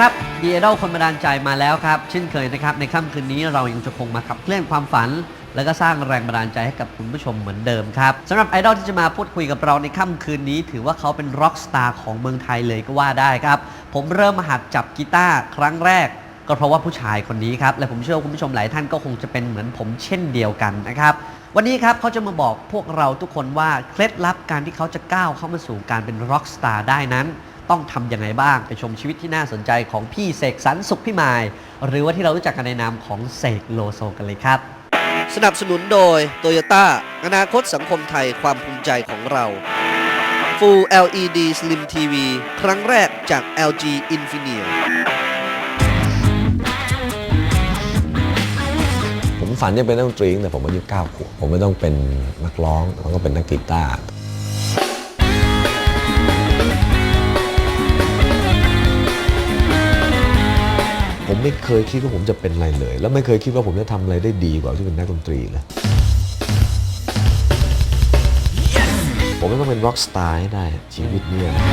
ครับดีไอดลคนบันดาลใจมาแล้วครับเช่นเคยนะครับในค่ำคืนนี้เรายังจะคงมาขับเคลื่อนความฝัน แล้วก็สร้างแรงบันดาลใจให้กับคุณผู้ชมเหมือนเดิมครับสำหรับไอดอลที่จะมาพูดคุยกับเราในค่ำคืนนี้ ถือว่าเขาเป็นร็อกสตาร์ของเมืองไทยเลยก็ว่าได้ครับ ผมเริ่มมาหัดจับกีตาร์ครั้งแรก ก็เพราะว่าผู้ชายคนนี้ครับและผมเชื่อว่าคุณผู้ชมหลายท่านก็คงจะเป็นเหมือนผมเช่นเดียวกันนะครับวันนี้ครับเขาจะมาบอกพวกเราทุกคนว่าเคล็ดลับการที่เขาจะก้าวเข้ามาสู่การเป็นร็อกสตาร์ได้นั้น ต้องทำยังไงบ้าง ไปชมชีวิตที่น่าสนใจของพี่เสกสรรสุขพิมาย หรือว่าที่เรารู้จักกันในนามของเสกโลโซกันเลยครับ สนับสนุนโดยโตโยต้าอนาคตสังคมไทยความภูมิใจของเรา Full LED Slim TV ครั้งแรกจาก LG Infineon ผมฝันจะเป็นนักดนตรีตั้งแต่ผมอายุ9ขวบผมไม่ต้องเป็นนักร้องแล้วก็เป็นนักกีตาร์ ผมไม่เคยคิดว่าผมจะเป็นอะไรเลย แล้วไม่เคยคิดว่าผมจะทำอะไรได้ดีกว่าที่เป็นนักดนตรีเลยผมไม่ต้องเป็นร็อกสตาร์ให้ได้ชีวิตเนี่ยนะ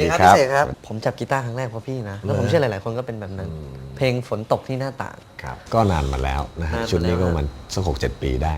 พี่เสกครับ ผมจับกีตาร์ครั้งแรกเพราะพี่นะ แล้วผมเชื่อหลาย ๆ คนก็เป็นแบบนั้น เพลงฝนตกที่หน้าต่าง ครับ ก็นานมาแล้วนะฮะนานมาแล้วชุดนี้ก็มันสักหกเจ็ดปีได้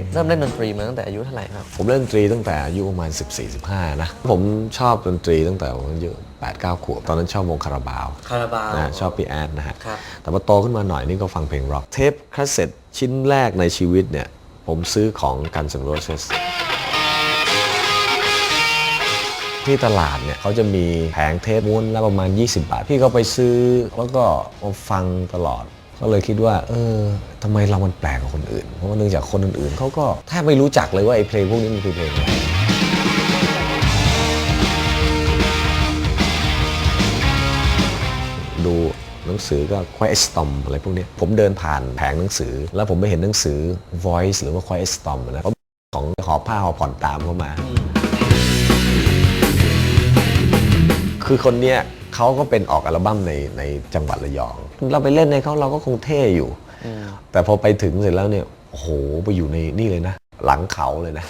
กเริ่มเล่นดนตรีมาตั้งแต่อายุเท่าไหร่ครับผมเล่นดนตรีตั้งแต่อายุประมาณ 14-15 นะ ผมชอบดนตรีตั้งแต่ผมอายุ8-9ขวบตอนนั้นชอบวงคาราบาวคาราบาวนะชอบพี่แอดนะฮะครับแต่พอโตขึ้นมาหน่อยนี่ก็ฟังเพลงร็อกเทปคาสเซ็ตชิ้นแรกในชีวิตเนี่ยผมซื้อของกันสันโรเซสที่ตลาดเนี่ยเขาจะมีแผงเทปม้วนละประมาณ 20 บาท พี่ก็ไปซื้อแล้วก็มาฟังตลอด ก็เลยคิดว่า เออทำไมเรามันแปลกกว่าคนอื่น เพราะว่าเนื่องจากคนอื่นๆเขาก็แทบไม่รู้จักเลยว่าไอ้เพลงพวกนี้มันคือเพลงอะไรดูหนังสือก็ Quiet Storm อะไรพวกนี้ผมเดินผ่านแผงหนังสือ แล้วผมไปเห็นหนังสือ Voice หรือว่า Quiet Storm นะเขาของหอผ้าหอผ่อนตามเข้ามา คือคนเนี้ยเขาก็เป็นออกอัลบั้มในในจังหวัดระยอง เราไปเล่นในเขาเราก็คงเท่อยู่ แต่พอไปถึงเสร็จแล้วเนี่ยโอ้โหไปอยู่ในนี่เลยนะ หลังเขาเลยนะ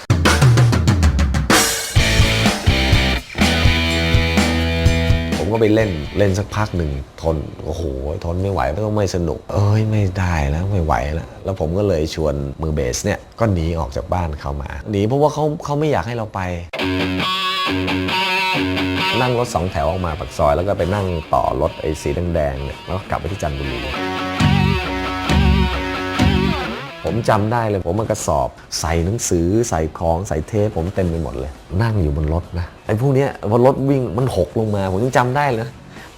ผมก็ไปเล่นเล่นสักพักหนึ่งทนโอ้โหทนไม่ไหวก็ไม่สนุก เอ้ยไม่ได้แล้วไม่ไหวแล้วแล้วผมก็เลยชวนมือเบสเนี่ยก็หนีออกจากบ้านเขามาหนีเพราะว่าเขาเขาไม่อยากให้เราไป นั่งรถสองแถวออกมาปากซอย แล้วก็ไปนั่งต่อรถไอ้สีแดงๆเนี่ยแล้วก็กลับไปที่จันทบุรี ผมจำได้เลยผมมากระสอบใส่หนังสือใส่ของใส่เทปผมเต็มไปหมดเลย นั่งอยู่บนรถนะไอ้พวกเนี้ยพอรถวิ่งมันหกลงมา ผมยังจำได้เลยนะ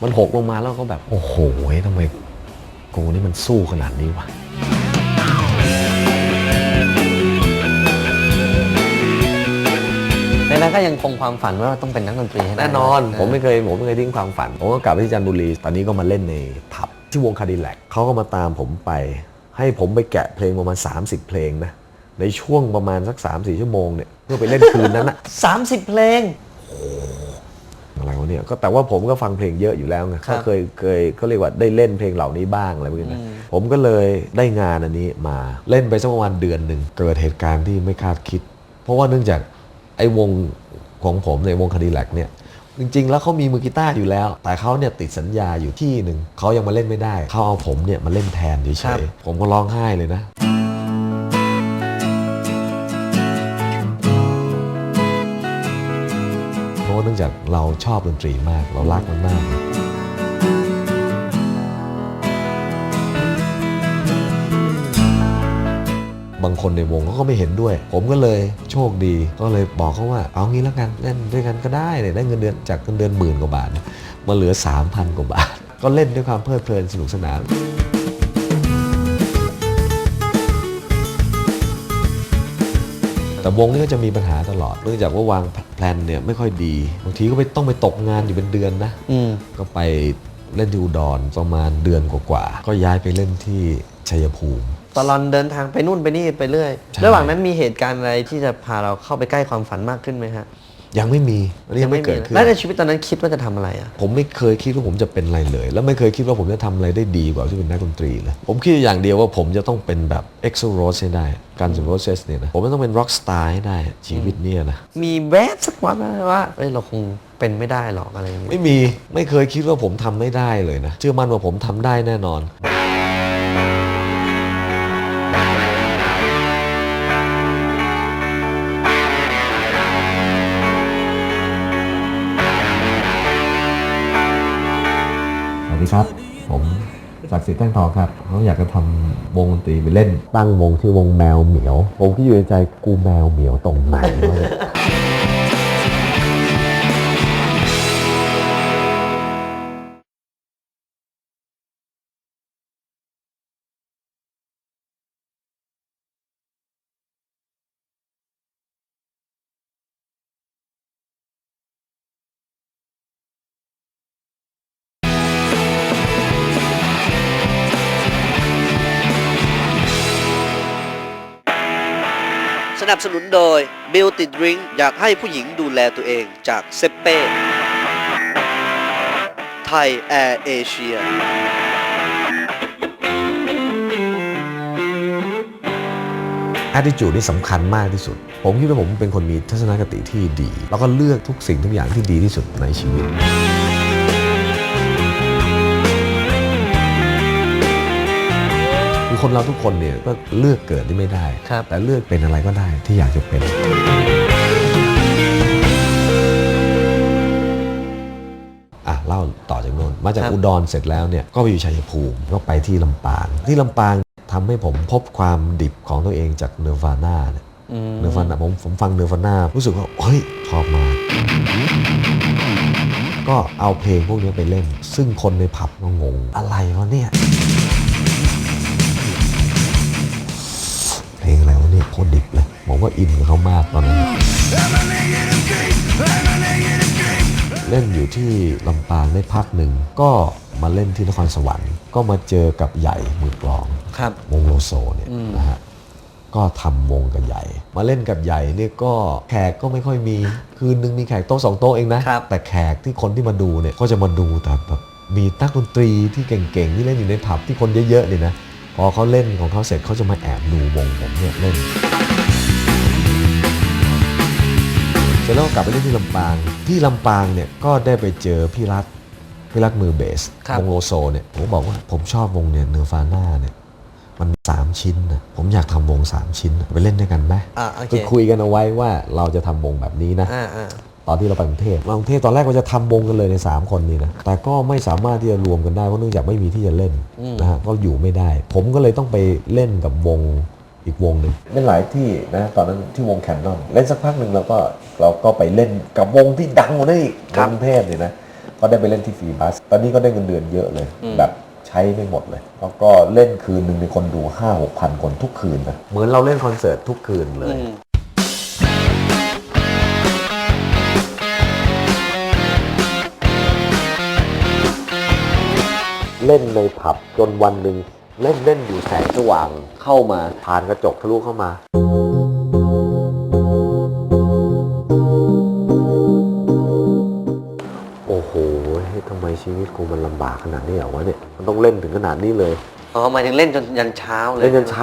มันหกลงมาแล้วก็แบบ โอ้โหทำไมกูนี่มันสู้ขนาดนี้วะ ในนั้นก็ยังคงความฝันว่าต้องเป็นนักดนตรีให้ได้แน่นอน ผมไม่เคยผมไม่เคยทิ้งความฝัน ผมก็กลับไปที่จันทบุรี ตอนนี้ก็มาเล่นในผับที่วงคาร์ดิแลกเขาก็มาตามผมไป ให้ผมไปแกะเพลงประมาณ 30 เพลงนะ ในช่วงประมาณสัก 3-4 ชั่วโมงเนี่ยเพื่อไปเล่นคืนนั้นนะสามสิบเพลง อะไรวะเนี่ยก็แต่ว่าผมก็ฟังเพลงเยอะอยู่แล้วไงครับก็เคยเคยก็เรียกว่าได้เล่นเพลงเหล่านี้บ้างอะไรพวกนี้นะผมก็เลยได้งานอันนี้มาเล่นไปสักประมาณเดือนหนึ่งเกิดเหตุการณ์ที่ไม่คาดคิด เพราะว่าเนื่องจาก ไอ้วงของผมในยวงคาดีแลกเนี่ยจริงๆ แล้วเขามีมือกีตาร์อยู่แล้ว แต่เขาเนี่ยติดสัญญาอยู่ที่หนึ่งเขายังมาเล่นไม่ได้ เขาเอาผมเนี่ยมาเล่นแทนเฉครับยๆผมก็ร้องไห้เลยนะเพราะว่าเนื่องจากเราชอบดนตรีมากเรารักมันมาก บบางคนในวงเขาก็ไม่เห็นด้วย ผมก็เลยโชคดีก็เลยบอกเขาว่าเอางี้แล้วกันเล่นด้วยกันก็ได้เนี่ยได้เงินเดือนจากเงินเดือนหมื่นกว่าบาทเนี่ยมาเหลือ 3,000 กว่าบาท ก็เล่นด้วยความเพลิดเพลินสนุกสนานแต่วงนี้ก็จะมีปัญหาตลอด เนื่องจากว่าวางแผนเนี่ยไม่ค่อยดี บางทีก็ไปต้องไปตกงานอยู่เป็นเดือนนะอืมก็ไปเล่นที่อุดรประมาณเดือนกว่าๆ ก็ย้ายไปเล่นที่ชัยภูมิ ตลอนเดินทางไปนู่นไปนี่ไปเรื่อย ใช่ ระหว่างนั้นมีเหตุการณ์อะไรที่จะพาเราเข้าไปใกล้ความฝันมากขึ้นไหมฮะยังไม่มีอันนี้ยังไม่เกิดขึ้น แล้วในชีวิตตอนนั้นคิดว่าจะทำอะไรอะ ผมไม่เคยคิดว่าผมจะเป็นอะไรเลย แล้วไม่เคยคิดว่าผมจะทำอะไรได้ดีกว่าที่เป็นนักดนตรีเลยผมคิดอย่างเดียวว่าผมจะต้องเป็นแบบ e x o r o s ให้ได้ การ s o r o s เนี่ยนะผมจะต้องเป็น rock star ให้ได้ชีวิตเนี่ยนะมีแวบสักวันไหมว่าเอ้ยเราคงเป็นไม่ได้หรอกอะไรอย่างเงี้ยไม่มีไม่เคยคิดว่าผมทำไม่ได้เลยนะเชื่อมั่นว่าผมทำได้แน่นอน ดีครับ ผมศักดิ์สิทธิ์แท่งทองครับเขาอยากจะทำวงดนตรีไปเล่น ตั้งวงชื่อวงแมวเหมียวผมที่อยู่ในใจกูแมวเหมียวตรงไหน สนับสนุนโดย b ิ l ติดริงอยากให้ผู้หญิงดูแลตัวเองจากเซเป้ไทยแอร์เอเชีย attitude นี่สำคัญมากที่สุด ผมคิดว่าผมเป็นคนมีทัศนคติที่ดี แล้วก็เลือกทุกสิ่งทุกอย่างที่ดีที่สุดในชีวิต คือคนเราทุกคนเนี่ยก็เลือกเกิดที่ไม่ได้ ครับ แต่เลือกเป็นอะไรก็ได้ที่อยากจะเป็น อะเล่าต่อจากโน้นมาจากครับ อุดรเสร็จแล้วเนี่ยก็ไปอยู่ชัยภูมิก็ไปที่ลำปาง ที่ลำปางทำให้ผมพบความดิบของตัวเองจากเน r v าน่าเนี่ย อืม เน r v าน่าผมผมฟังเน r v าน่ารู้สึกว่าเฮ้ยชอบมาก ก็เอาเพลงพวกนี้ไปเล่น ซึ่งคนในผับก็งง อะไรวะเนี่ย ก็อินกับเขามากตอนนั้นเล่นอยู่ที่ลำปางได้พักหนึ่ง ก็มาเล่นที่นครสวรรค์ ก็มาเจอกับใหญ่มือกลองครับวงโลโซเนี่ยนะฮะก็ทำวงกับใหญ่ มาเล่นกับใหญ่เนี่ยก็แขกก็ไม่ค่อยมี คืนนึงมีแขกโต๊ะสองโต๊ะเองนะครับแต่แขกที่คนที่มาดูเนี่ยก็จะมาดูแต่แบบมีนักดนตรีที่เก่งๆที่เล่นอยู่ในผับที่คนเยอะๆเนี่ยนะพอเขาเล่นของเขาเสร็จเขาจะมาแอบดูวงผมเนี่ยเล่น แล้วก็กลับไปเล่นที่ลำปาง ที่ลำปางเนี่ยก็ได้ไปเจอพี่รัฐพี่รัฐมือเบสครับวงโลโซเนี่ยผมบอกว่าผมชอบวงเนี่ยเนอร์ฟาน่าเนี่ยมันสามชิ้นนะผมอยากทำวงสามชิ้นน่ะไปเล่นด้วยกันไหมอ่าโอเคคือคุยกันเอาไว้ว่าเราจะทำวงแบบนี้นะอ่าอ่าตอนที่เราไปกรุงเทพมากรุงเทพตอนแรกเราจะทำวงกันเลยใน 3 คนนี้นะ แต่ก็ไม่สามารถที่จะรวมกันได้เพราะเนื่องจากไม่มีที่จะเล่นนะฮะก็อยู่ไม่ได้ ผมก็เลยต้องไปเล่นกับวง อีกวงหนึ่งเล่นหลายที่นะตอนนั้นที่วงแคนนอนเล่นสักพักหนึ่งเราก็เราก็ไปเล่นกับวงที่ดังกว่านั้นอีกในกรุงเทพเนี่ยนะก็ได้ไปเล่นที่ฟรีบัส ตอนนี้ก็ได้เงินเดือนเยอะเลย แบบใช้ไม่หมดเลย แล้วก็เล่นคืนหนึ่งมีคนดูห้าหกพันคนทุกคืนนะเหมือนเราเล่นคอนเสิร์ตทุกคืนเลยเล่นในผับจนวันหนึ่ง เล่นเล่นอยู่แสงสว่างเข้ามาผ่านกระจกทะลุเข้ามา โอ้โหเฮ้ยทำไมชีวิตกูมันลำบากขนาดนี้เหรอวะเนี่ย มันต้องเล่นถึงขนาดนี้เลย อ๋อหมายถึงเล่นจนยันเช้าเลย เล่นจนเช้า